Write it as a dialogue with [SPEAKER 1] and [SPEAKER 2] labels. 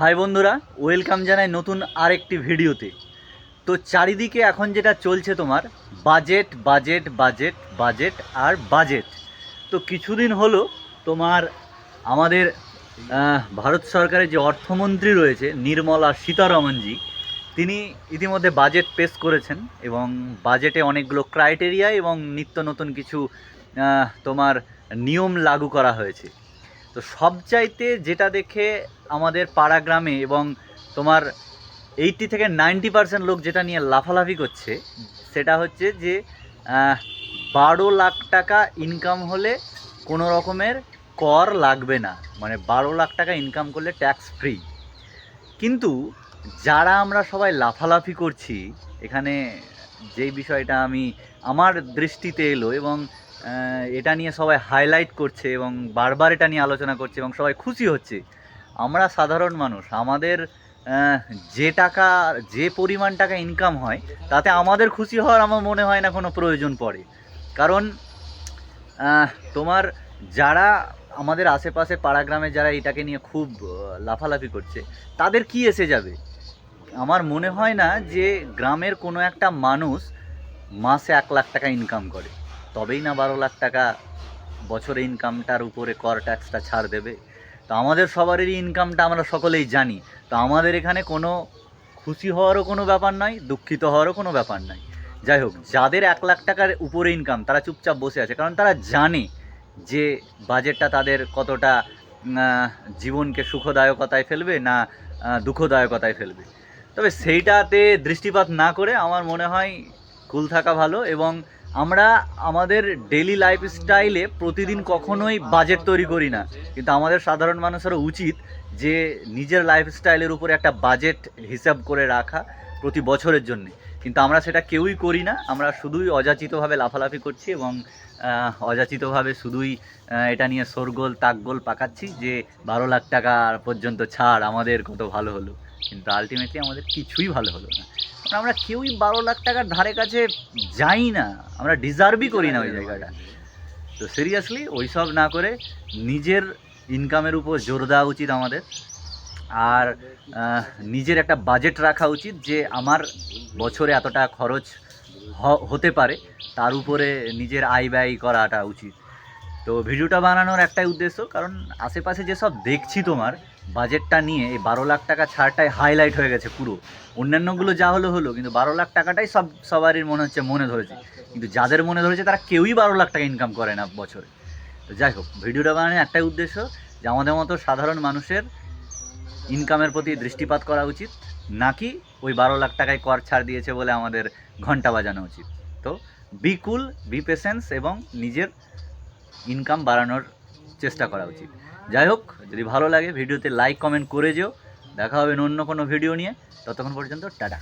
[SPEAKER 1] High বন্ধুরা, welcome জানাই নতুন আরেকটি ভিডিওতে। তো চারিদিকে এখন যেটা চলছে তোমার, বাজেট বাজেট বাজেট বাজেট আর বাজেট। তো কিছুদিন হলো তোমার আমাদের ভারত সরকারের যে অর্থমন্ত্রী রয়েছে, নির্মলা সীতারমনজি তিনি ইতিমধ্যে বাজেট পেশ করেছেন এবং বাজেটে অনেকগুলো ক্রাইটেরিয়া এবং নিত্য নতুন কিছু তোমার নিয়ম লাগু করা হয়েছে। তো সবচাইতে যেটা দেখে আমাদের পাড়া গ্রামে এবং তোমার এইটটি থেকে নাইনটি পার্সেন্ট লোক যেটা নিয়ে লাফালাফি করছে, সেটা হচ্ছে যে বারো লাখ টাকা ইনকাম হলে কোনো রকমের কর লাগবে না। মানে বারো লাখ টাকা ইনকাম করলে ট্যাক্স ফ্রি কিন্তু যারা আমরা সবাই লাফালাফি করছি, এখানে যেই বিষয়টা আমি, আমার দৃষ্টিতে এলো এবং এটা নিয়ে সবাই হাইলাইট করছে এবং বারবার এটা নিয়ে আলোচনা করছে এবং সবাই খুশি হচ্ছে। আমরা সাধারণ মানুষ, আমাদের যে টাকা, যে পরিমাণ টাকা ইনকাম হয়, তাতে আমাদের খুশি হওয়ার আমার মনে হয় না কোনো প্রয়োজন পড়ে। কারণ তোমার যারা আমাদের আশেপাশে পাড়া গ্রামে যারা এটাকে নিয়ে খুব লাফালাফি করছে, তাদের কি এসে যাবে? আমার মনে হয় না যে গ্রামের কোনো একটা মানুষ মাসে এক লাখ টাকা ইনকাম করে। তবেই না বারো লাখ টাকা বছরে ইনকামটার উপরে কর ট্যাক্সটা ছাড় দেবে। তো আমাদের সবারই ইনকামটা আমরা সকলেই জানি। তো আমাদের এখানে কোনো খুশি হওয়ারও কোনো ব্যাপার নয় দুঃখিত হওয়ারও কোনো ব্যাপার নয় যাই হোক, যাদের এক লাখ টাকার উপরে ইনকাম তারা চুপচাপ বসে আছে। কারণ তারা জানে যে বাজেটটা তাদের কতটা জীবনকে সুখদায়কতায় ফেলবে না দুঃখদায়কতায় ফেলবে। তবে সেইটাতে দৃষ্টিপাত না করে আমার মনে হয় কুল থাকা ভালো এবং আমরা আমাদের ডেলি লাইফ স্টাইলে প্রতিদিন কখনোই বাজেট তৈরি করি না। কিন্তু আমাদের সাধারণ মানুষেরও উচিত যে নিজের লাইফ স্টাইলের উপরে একটা বাজেট হিসাব করে রাখা প্রতি বছরের জন্য। কিন্তু আমরা সেটা কেউই করি না, আমরা শুধুই অযাচিতভাবে লাফালাফি করছি এবং অযাচিতভাবে শুধুই এটা নিয়ে শোরগোল, তাকগোল পাকাচ্ছি যে বারো লাখ টাকা পর্যন্ত ছাড়, আমাদের কত ভালো হলো। কিন্তু আলটিমেটলি আমাদের কিছুই ভালো হলো না। আমরা কেউই বারো লাখ টাকার ধারে কাছে যাই না, আমরা ডিজার্ভই করি না ওই জায়গাটা। তো সিরিয়াসলি ওইসব না করে নিজের ইনকামের উপর জোর দেওয়া উচিত আমাদের। আর নিজের একটা বাজেট রাখা উচিত যে আমার বছরে এতটা খরচ হতে পারে, তার উপরে নিজের আয় ব্যয় করাটা উচিত। তো ভিডিওটা বানানোর একটাই উদ্দেশ্য, কারণ আশেপাশে যেসব দেখছি তোমার, বাজেটটা নিয়ে এই বারো লাখ টাকা ছাড়টাই হাইলাইট হয়ে গেছে পুরো। অন্যান্যগুলো যা হলো হলো, কিন্তু বারো লাখ টাকাটাই সব, সবারই মনে হচ্ছে মনে ধরেছে। কিন্তু যাদের মনে ধরেছে, তারা কেউই বারো লাখ টাকা ইনকাম করে না বছরে। তো যাই হোক, ভিডিওটা বানানোর একটাই উদ্দেশ্য, যে আমাদের মতো সাধারণ মানুষের ইনকামের প্রতি দৃষ্টিপাত করা উচিত, নাকি ওই বারো লাখ টাকায় কর ছাড় দিয়েছে বলে আমাদের ঘণ্টা বাজানো উচিত। তো বি কুল বি পেশেন্স এবং নিজের ইনকাম বাড়ানোর চেষ্টা করা উচিত। যাই হোক, যদি ভালো লাগে ভিডিওতে লাইক কমেন্ট করে যেও। দেখা হবে অন্য কোনো ভিডিও নিয়ে। ততক্ষণ পর্যন্ত, টাটা।